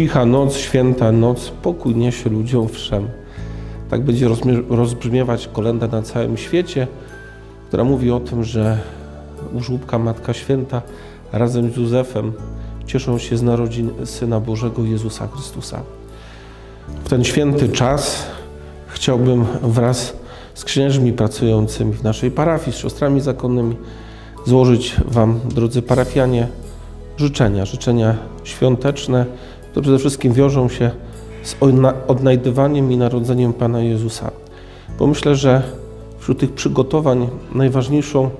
Cicha noc, święta noc, pokój niesie ludziom wszem. Tak będzie rozbrzmiewać kolenda na całym świecie, która mówi o tym, że u żłóbka Matka Święta razem z Józefem cieszą się z narodzin Syna Bożego Jezusa Chrystusa. W ten święty czas chciałbym wraz z księżmi pracującymi w naszej parafii, z siostrami zakonnymi, złożyć Wam, drodzy parafianie, życzenia, życzenia świąteczne, które przede wszystkim wiążą się z odna- odnajdywaniem i narodzeniem Pana Jezusa. Bo myślę, że wśród tych przygotowań najważniejszą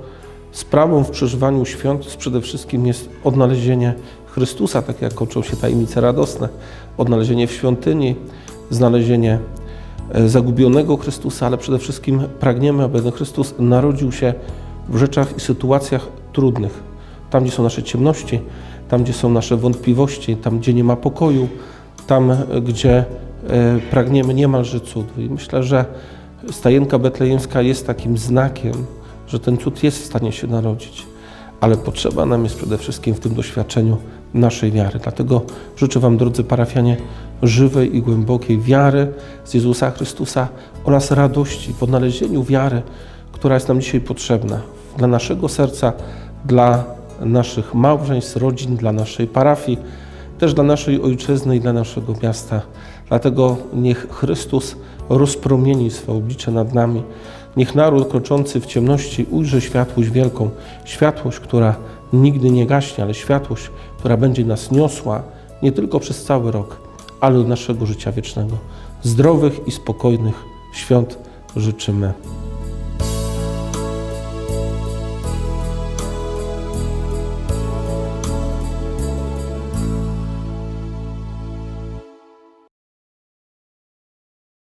sprawą w przeżywaniu świąt przede wszystkim jest odnalezienie Chrystusa, tak jak kończą się tajemnice radosne, odnalezienie w świątyni, znalezienie e, zagubionego Chrystusa, ale przede wszystkim pragniemy, aby ten Chrystus narodził się w rzeczach i sytuacjach trudnych. Tam, gdzie są nasze ciemności, tam, gdzie są nasze wątpliwości, tam, gdzie nie ma pokoju, tam, gdzie e, pragniemy niemalże cudu. I myślę, że stajenka betlejemska jest takim znakiem, że ten cud jest w stanie się narodzić, ale potrzeba nam jest przede wszystkim w tym doświadczeniu naszej wiary. Dlatego życzę Wam, drodzy parafianie, żywej i głębokiej wiary z Jezusa Chrystusa oraz radości w odnalezieniu wiary, która jest nam dzisiaj potrzebna dla naszego serca, dla naszych małżeństw, rodzin, dla naszej parafii, też dla naszej ojczyzny i dla naszego miasta. Dlatego niech Chrystus rozpromieni swe oblicze nad nami. Niech naród kroczący w ciemności ujrzy światłość wielką, światłość, która nigdy nie gaśnie, ale światłość, która będzie nas niosła nie tylko przez cały rok, ale do naszego życia wiecznego. Zdrowych i spokojnych świąt życzymy.